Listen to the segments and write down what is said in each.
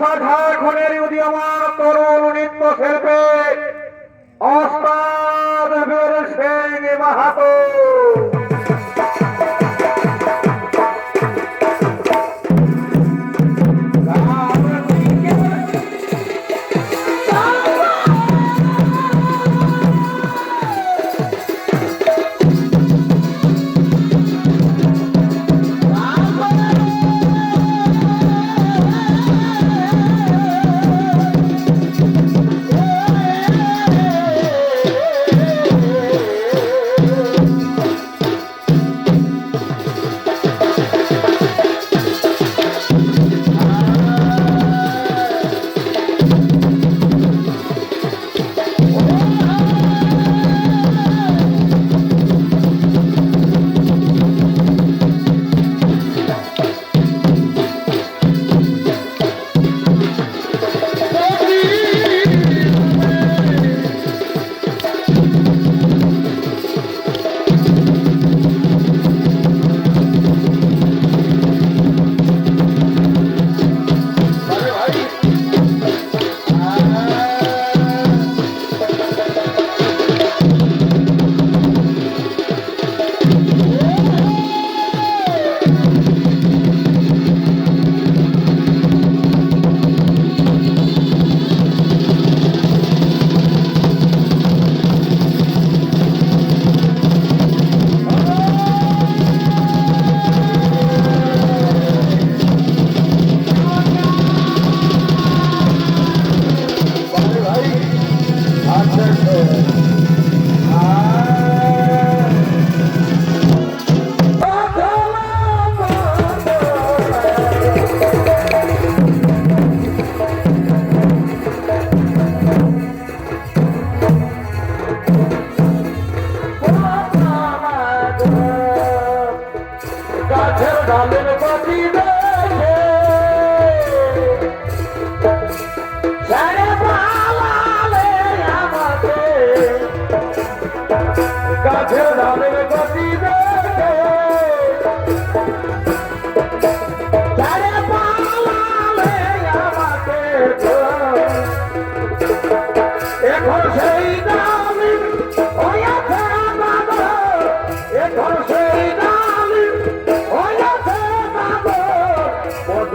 তথা ঝাড়খণ্ডের উদীয়মান তরুণ নৃত্য শিল্পী।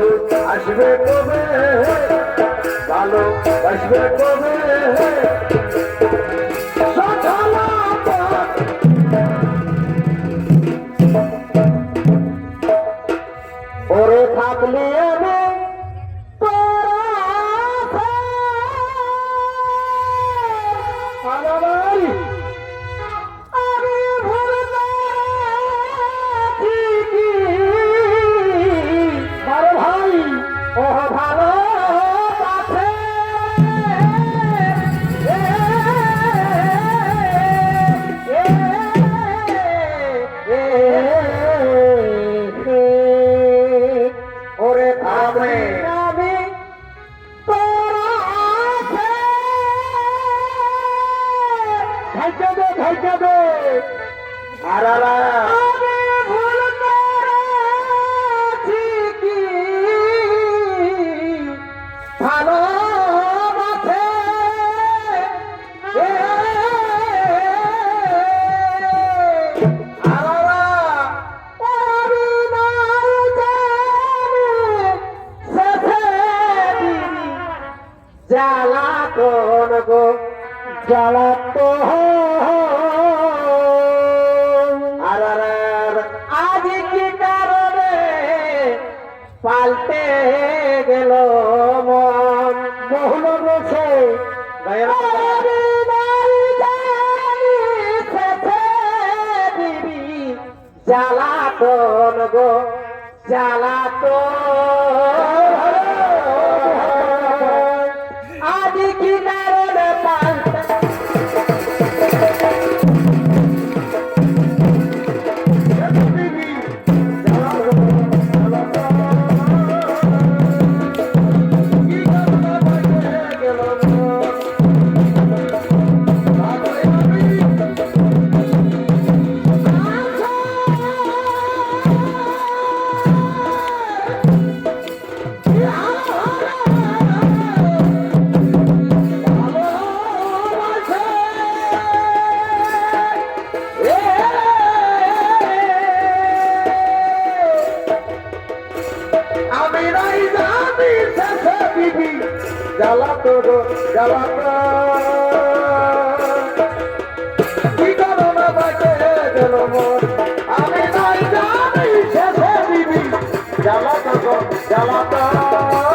ভালো আসবে কবে? ভালো আসবে কবে? আজ কি কারণে পাল্টে গেল মন? বহুল বসে জ্বালাতন গো জ্বালাতন Ela tá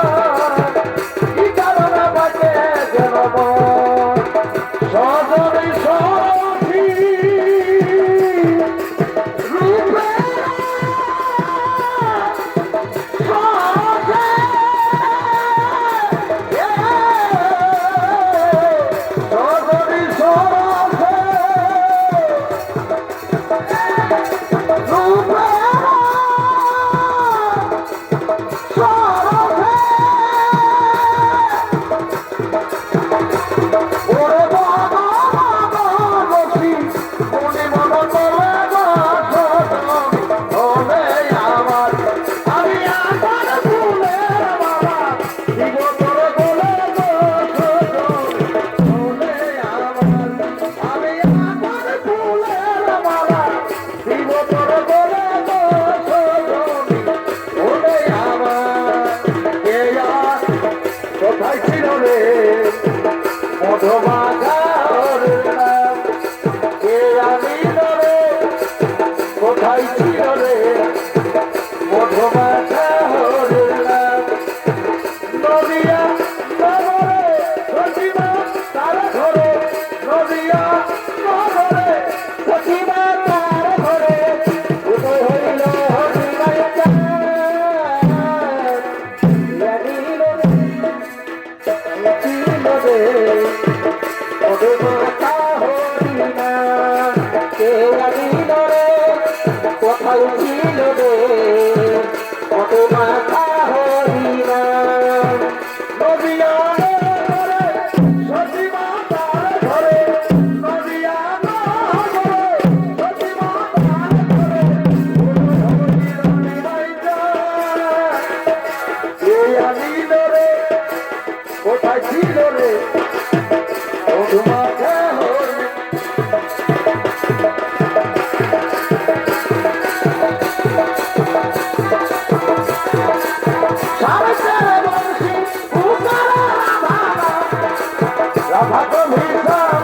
राधा को भीड़ जाओ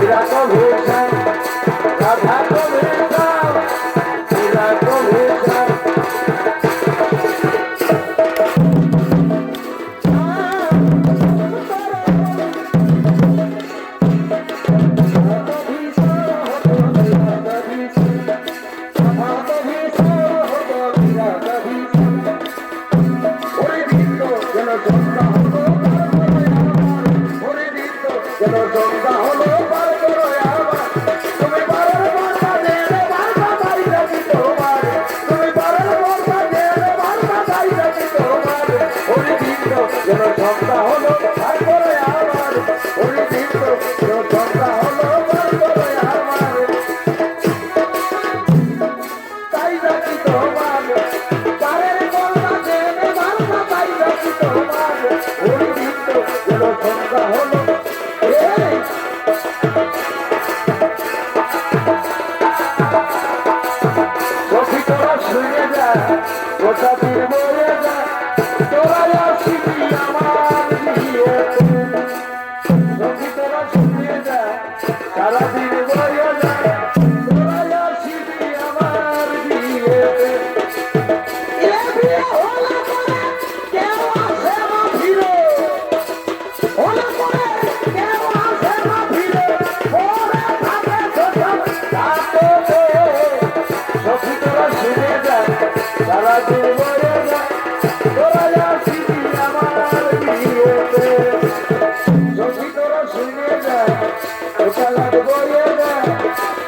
हीरा को भीड़ जाए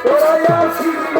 ওরা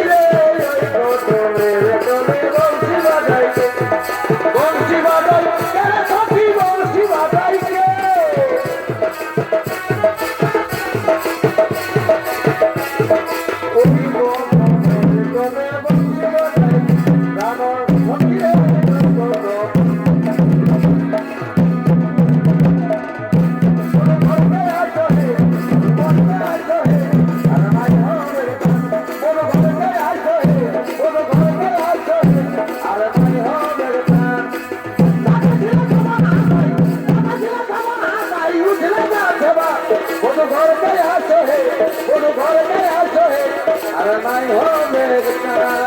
কোন ঘরে আসো। আর নাই হবে তারা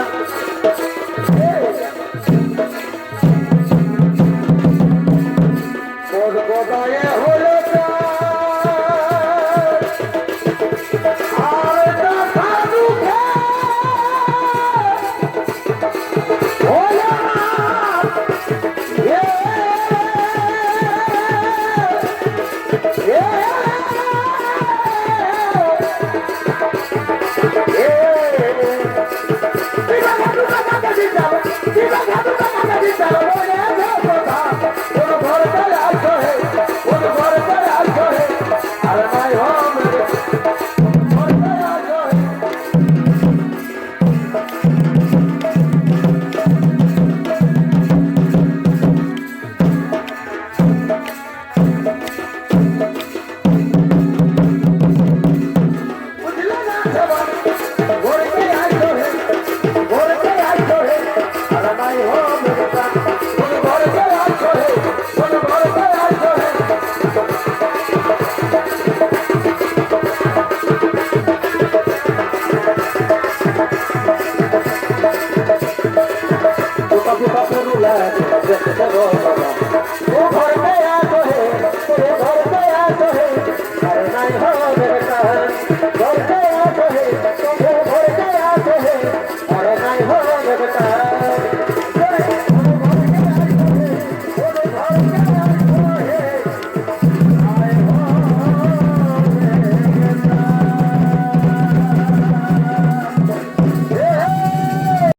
ও